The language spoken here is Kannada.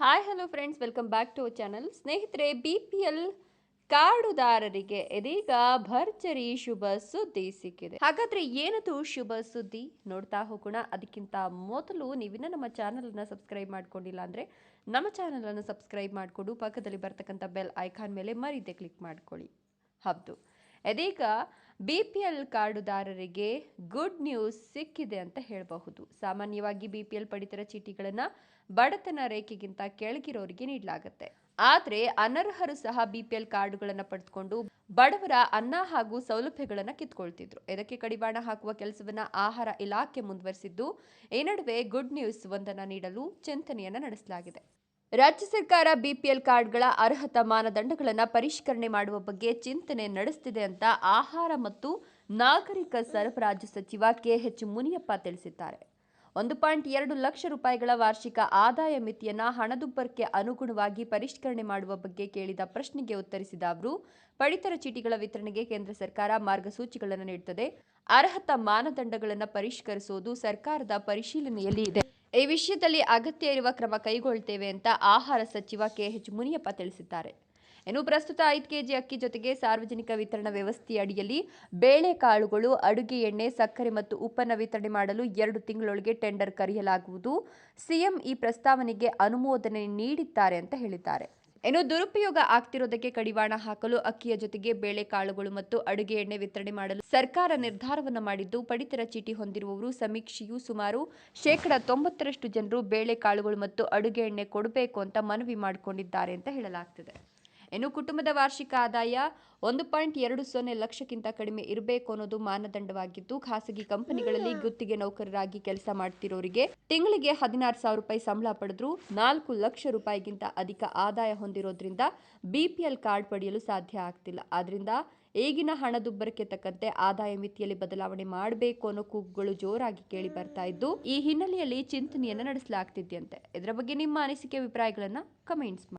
Hi hello friends welcome back to channel ಸ್ನೇಹಿತರೆ ಬಿ ಪಿ ಎಲ್ ಕಾರ್ಡುದಾರರಿಗೆ ಇದೀಗ ಭರ್ಜರಿ ಶುಭ ಸುದ್ದಿ ಸಿಕ್ಕಿದೆ. ಹಾಗಾದ್ರೆ ಏನದು ಶುಭ ಸುದ್ದಿ? ನೋಡ್ತಾ ಹೋಗೋಣ. ಅದಕ್ಕಿಂತ ಮೊದಲು ನೀವಿನ್ನ ನಮ್ಮ ಚಾನಲನ್ನು ಸಬ್ಸ್ಕ್ರೈಬ್ ಮಾಡ್ಕೊಂಡಿಲ್ಲ ಅಂದ್ರೆ ನಮ್ಮ ಚಾನಲನ್ನು ಸಬ್ಸ್ಕ್ರೈಬ್ ಮಾಡಿಕೊಂಡು ಪಕ್ಕದಲ್ಲಿ ಬರ್ತಕ್ಕಂಥ ಬೆಲ್ ಐಕಾನ್ ಮೇಲೆ ಮರೀದೆ ಕ್ಲಿಕ್ ಮಾಡ್ಕೊಳ್ಳಿ. ಹೌದು. ಇದೀಗ ಬಿ ಪಿ ಎಲ್ ಕಾರ್ಡುದಾರರಿಗೆ ಗುಡ್ ನ್ಯೂಸ್ ಸಿಕ್ಕಿದೆ ಅಂತ ಹೇಳಬಹುದು. ಸಾಮಾನ್ಯವಾಗಿ ಬಿ ಪಿ ಎಲ್ ಪಡಿತರ ಚೀಟಿಗಳನ್ನು ಬಡತನ ರೇಖೆಗಿಂತ ಕೆಳಗಿರೋರಿಗೆ ನೀಡಲಾಗುತ್ತೆ. ಆದರೆ ಅನರ್ಹರು ಸಹ ಬಿ ಪಿ ಎಲ್ ಕಾರ್ಡುಗಳನ್ನು ಪಡೆದುಕೊಂಡು ಬಡವರ ಅನ್ನ ಹಾಗೂ ಸೌಲಭ್ಯಗಳನ್ನು ಕಿತ್ಕೊಳ್ತಿದ್ರು. ಇದಕ್ಕೆ ಕಡಿವಾಣ ಹಾಕುವ ಕೆಲಸವನ್ನ ಆಹಾರ ಇಲಾಖೆ ಮುಂದುವರೆಸಿದ್ದು, ಈ ನಡುವೆ ಗುಡ್ ನ್ಯೂಸ್ ಒಂದನ್ನು ನೀಡಲು ಚಿಂತನೆಯನ್ನು ನಡೆಸಲಾಗಿದೆ. ರಾಜ್ಯ ಸರ್ಕಾರ ಬಿಪಿಎಲ್ ಕಾರ್ಡ್ಗಳ ಅರ್ಹತಾ ಮಾನದಂಡಗಳನ್ನು ಪರಿಷ್ಕರಣೆ ಮಾಡುವ ಬಗ್ಗೆ ಚಿಂತನೆ ನಡೆಸುತ್ತಿದೆ ಅಂತ ಆಹಾರ ಮತ್ತು ನಾಗರಿಕ ಸರಬರಾಜು ಸಚಿವ ಕೆಎಚ್ ಮುನಿಯಪ್ಪ ತಿಳಿಸಿದ್ದಾರೆ. ಒಂದು ಪಾಯಿಂಟ್ ಎರಡು ಲಕ್ಷ ರೂಪಾಯಿಗಳ ವಾರ್ಷಿಕ ಆದಾಯ ಮಿತಿಯನ್ನ ಹಣದುಬ್ಬರಕ್ಕೆ ಅನುಗುಣವಾಗಿ ಪರಿಷ್ಕರಣೆ ಮಾಡುವ ಬಗ್ಗೆ ಕೇಳಿದ ಪ್ರಶ್ನೆಗೆ ಉತ್ತರಿಸಿದ ಅವರು, ಪಡಿತರ ಚೀಟಿಗಳ ವಿತರಣೆಗೆ ಕೇಂದ್ರ ಸರ್ಕಾರ ಮಾರ್ಗಸೂಚಿಗಳನ್ನು ನೀಡುತ್ತದೆ ಅರ್ಹತಾ ಮಾನದಂಡಗಳನ್ನು ಪರಿಷ್ಕರಿಸುವುದು ಸರ್ಕಾರದ ಪರಿಶೀಲನೆಯಲ್ಲಿ ಇದೆ. ಈ ವಿಷಯದಲ್ಲಿ ಅಗತ್ಯ ಇರುವ ಕ್ರಮ ಕೈಗೊಳ್ಳುತ್ತೇವೆ ಅಂತ ಆಹಾರ ಸಚಿವ ಕೆಎಚ್ ಮುನಿಯಪ್ಪ ತಿಳಿಸಿದ್ದಾರೆ. ಇನ್ನು ಪ್ರಸ್ತುತ ಐದು ಕೆಜಿ ಅಕ್ಕಿ ಜೊತೆಗೆ ಸಾರ್ವಜನಿಕ ವಿತರಣಾ ವ್ಯವಸ್ಥೆಯ ಅಡಿಯಲ್ಲಿ ಬೇಳೆಕಾಳುಗಳು, ಅಡುಗೆ ಎಣ್ಣೆ, ಸಕ್ಕರೆ ಮತ್ತು ಉಪ್ಪನ್ನ ವಿತರಣೆ ಮಾಡಲು ಎರಡು ತಿಂಗಳೊಳಗೆ ಟೆಂಡರ್ ಕರೆಯಲಾಗುವುದು. ಸಿಎಂ ಈ ಪ್ರಸ್ತಾವನೆಗೆ ಅನುಮೋದನೆ ನೀಡಿದ್ದಾರೆ ಅಂತ ಹೇಳಿದ್ದಾರೆ. ಇನ್ನು ದುರುಪಯೋಗ ಆಗ್ತಿರೋದಕ್ಕೆ ಕಡಿವಾಣ ಹಾಕಲು ಅಕ್ಕಿಯ ಜೊತೆಗೆ ಬೇಳೆಕಾಳುಗಳು ಮತ್ತು ಅಡುಗೆ ಎಣ್ಣೆ ವಿತರಣೆ ಮಾಡಲು ಸರ್ಕಾರ ನಿರ್ಧಾರವನ್ನು ಮಾಡಿದ್ದು, ಪಡಿತರ ಚೀಟಿ ಹೊಂದಿರುವವರು ಸಮೀಕ್ಷೆಯು ಸುಮಾರು ಶೇಕಡಾ ತೊಂಬತ್ತರಷ್ಟು ಜನರು ಬೇಳೆಕಾಳುಗಳು ಮತ್ತು ಅಡುಗೆ ಎಣ್ಣೆ ಕೊಡಬೇಕು ಅಂತ ಮನವಿ ಮಾಡಿಕೊಂಡಿದ್ದಾರೆ ಅಂತ ಹೇಳಲಾಗ್ತಿದೆ. ಇನ್ನು ಕುಟುಂಬದ ವಾರ್ಷಿಕ ಆದಾಯ ಒಂದು ಪಾಯಿಂಟ್ ಎರಡು ಸೊನ್ನೆ ಲಕ್ಷಕ್ಕಿಂತ ಕಡಿಮೆ ಇರಬೇಕು ಅನ್ನೋದು ಮಾನದಂಡವಾಗಿದ್ದು, ಖಾಸಗಿ ಕಂಪನಿಗಳಲ್ಲಿ ಗುತ್ತಿಗೆ ನೌಕರರಾಗಿ ಕೆಲಸ ಮಾಡ್ತಿರೋರಿಗೆ ತಿಂಗಳಿಗೆ ಹದಿನಾರು ಸಾವಿರ ರೂಪಾಯಿ ಸಂಬಳ ಪಡೆದ್ರು ನಾಲ್ಕು ಲಕ್ಷ ರೂಪಾಯಿಗಿಂತ ಅಧಿಕ ಆದಾಯ ಹೊಂದಿರೋದ್ರಿಂದ ಬಿಪಿಎಲ್ ಕಾರ್ಡ್ ಪಡೆಯಲು ಸಾಧ್ಯ ಆಗ್ತಿಲ್ಲ. ಆದ್ರಿಂದ ಈಗಿನ ಹಣದುಬ್ಬರಕ್ಕೆ ತಕ್ಕಂತೆ ಆದಾಯ ಮಿತಿಯಲ್ಲಿ ಬದಲಾವಣೆ ಮಾಡಬೇಕು ಅನ್ನೋ ಕೂಗುಗಳು ಜೋರಾಗಿ ಕೇಳಿ ಬರ್ತಾ ಇದ್ದು, ಈ ಹಿನ್ನೆಲೆಯಲ್ಲಿ ಚಿಂತನೆಯನ್ನು ನಡೆಸಲಾಗ್ತಿದ್ಯಂತೆ. ಇದರ ಬಗ್ಗೆ ನಿಮ್ಮ ಅನಿಸಿಕೆ, ಅಭಿಪ್ರಾಯಗಳನ್ನು ಕಮೆಂಟ್ಸ್ ಮಾಡಿ.